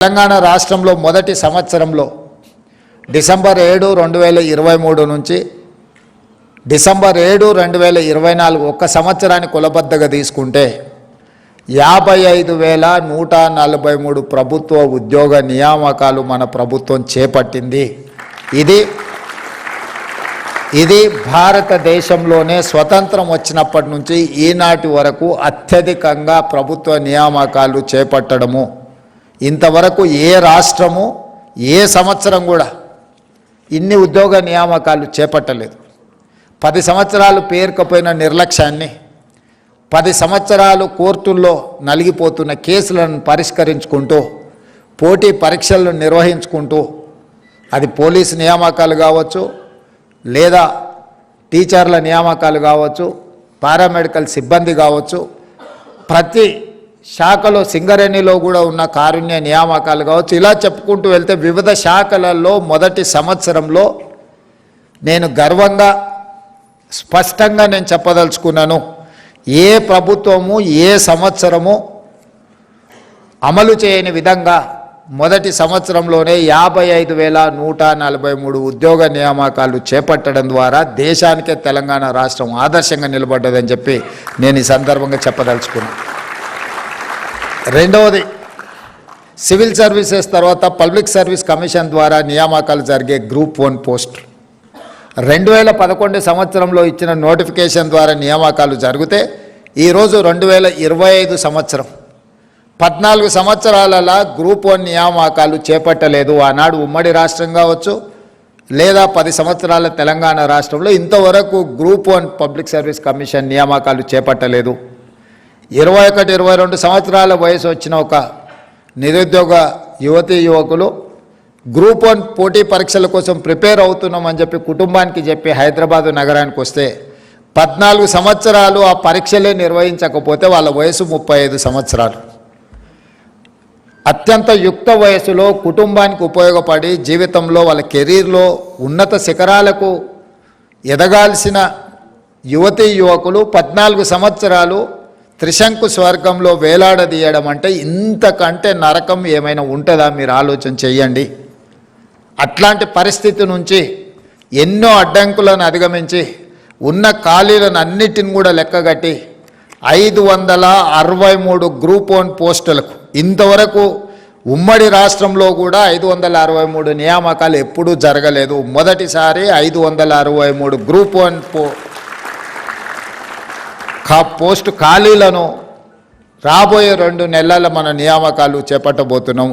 తెలంగాణ రాష్ట్రంలో మొదటి సంవత్సరంలో డిసెంబర్ ఏడు రెండు వేల ఇరవై మూడు నుంచి డిసెంబర్ ఏడు రెండు వేల ఇరవై నాలుగు ఒక్క సంవత్సరాన్ని కులబద్దగా తీసుకుంటే యాభై ఐదు వేల నూట నలభై మూడు ప్రభుత్వ ఉద్యోగ నియామకాలు మన ప్రభుత్వం చేపట్టింది. ఇది ఇది భారతదేశంలోనే స్వతంత్రం వచ్చినప్పటి నుంచి ఈనాటి వరకు అత్యధికంగా ప్రభుత్వ నియామకాలు చేపట్టడము. ఇంతవరకు ఏ రాష్ట్రము ఏ సంవత్సరం కూడా ఇన్ని ఉద్యోగ నియామకాలు చేపట్టలేదు. పది సంవత్సరాలు పేరుకపోయిన నిర్లక్ష్యాన్ని పది సంవత్సరాలు కోర్టుల్లో నలిగిపోతున్న కేసులను పరిష్కరించుకుంటూ పోటీ పరీక్షలను నిర్వహించుకుంటూ అది పోలీసు నియామకాలు కావచ్చు లేదా టీచర్ల నియామకాలు కావచ్చు పారామెడికల్ సిబ్బంది కావచ్చు ప్రతి శాఖలో సింగరేణిలో కూడా ఉన్న కారుణ్య నియామకాలు కావచ్చు ఇలా చెప్పుకుంటూ వెళ్తే వివిధ శాఖలలో మొదటి సంవత్సరంలో నేను గర్వంగా స్పష్టంగా నేను చెప్పదలుచుకున్నాను ఏ ప్రభుత్వము ఏ సంవత్సరము అమలు చేయని విధంగా మొదటి సంవత్సరంలోనే యాభై ఐదు వేల నూట నలభై మూడు ఉద్యోగ నియామకాలు చేపట్టడం ద్వారా దేశానికే తెలంగాణ రాష్ట్రం ఆదర్శంగా నిలబడ్డదని చెప్పి నేను ఈ సందర్భంగా చెప్పదలుచుకున్నాను రెండవది సివిల్ సర్వీసెస్ తర్వాత పబ్లిక్ సర్వీస్ కమిషన్ ద్వారా నియామకాలు జరిగే గ్రూప్ వన్ పోస్ట్. రెండు వేల పదకొండు సంవత్సరంలో ఇచ్చిన నోటిఫికేషన్ ద్వారా నియామకాలు జరిగితే ఈరోజు రెండు వేల ఇరవై ఐదు సంవత్సరం. పద్నాలుగు సంవత్సరాలలో గ్రూప్ వన్ నియామకాలు చేపట్టలేదు. ఆనాడు ఉమ్మడి రాష్ట్రం కావచ్చు లేదా పది సంవత్సరాల తెలంగాణ రాష్ట్రంలో ఇంతవరకు group one public service commission నియామకాలు చేపట్టలేదు. ఇరవై ఒకటి ఇరవై రెండు సంవత్సరాల వయసు వచ్చిన ఒక నిరుద్యోగ యువతీ యువకులు గ్రూప్ వన్ పోటీ పరీక్షల కోసం ప్రిపేర్ అవుతున్నామని చెప్పి కుటుంబానికి చెప్పి హైదరాబాదు నగరానికి వస్తే పద్నాలుగు సంవత్సరాలు ఆ పరీక్షలే నిర్వహించకపోతే వాళ్ళ వయసు ముప్పై ఐదు సంవత్సరాలు. అత్యంత యుక్త వయసులో కుటుంబానికి ఉపయోగపడి జీవితంలో వాళ్ళ కెరీర్లో ఉన్నత శిఖరాలకు ఎదగాల్సిన యువతీ యువకులు పద్నాలుగు సంవత్సరాలు త్రిశంకు స్వర్గంలో వేలాడదీయడం అంటే ఇంతకంటే నరకం ఏమైనా ఉంటుందా? మీరు ఆలోచన చెయ్యండి. అట్లాంటి పరిస్థితి నుంచి ఎన్నో అడ్డంకులను అధిగమించి ఉన్న ఖాళీలను అన్నిటిని కూడా లెక్కగట్టి ఐదు వందల అరవై మూడు గ్రూప్ వన్ పోస్టులకు ఇంతవరకు ఉమ్మడి రాష్ట్రంలో కూడా ఐదు వందల అరవై మూడు నియామకాలు ఎప్పుడూ జరగలేదు. మొదటిసారి ఐదు వందల అరవై మూడు గ్రూప్ వన్ పో కా పోస్టు ఖాళీలను రాబోయే రెండు నెలల మన నియామకాలు చేపట్టబోతున్నాం.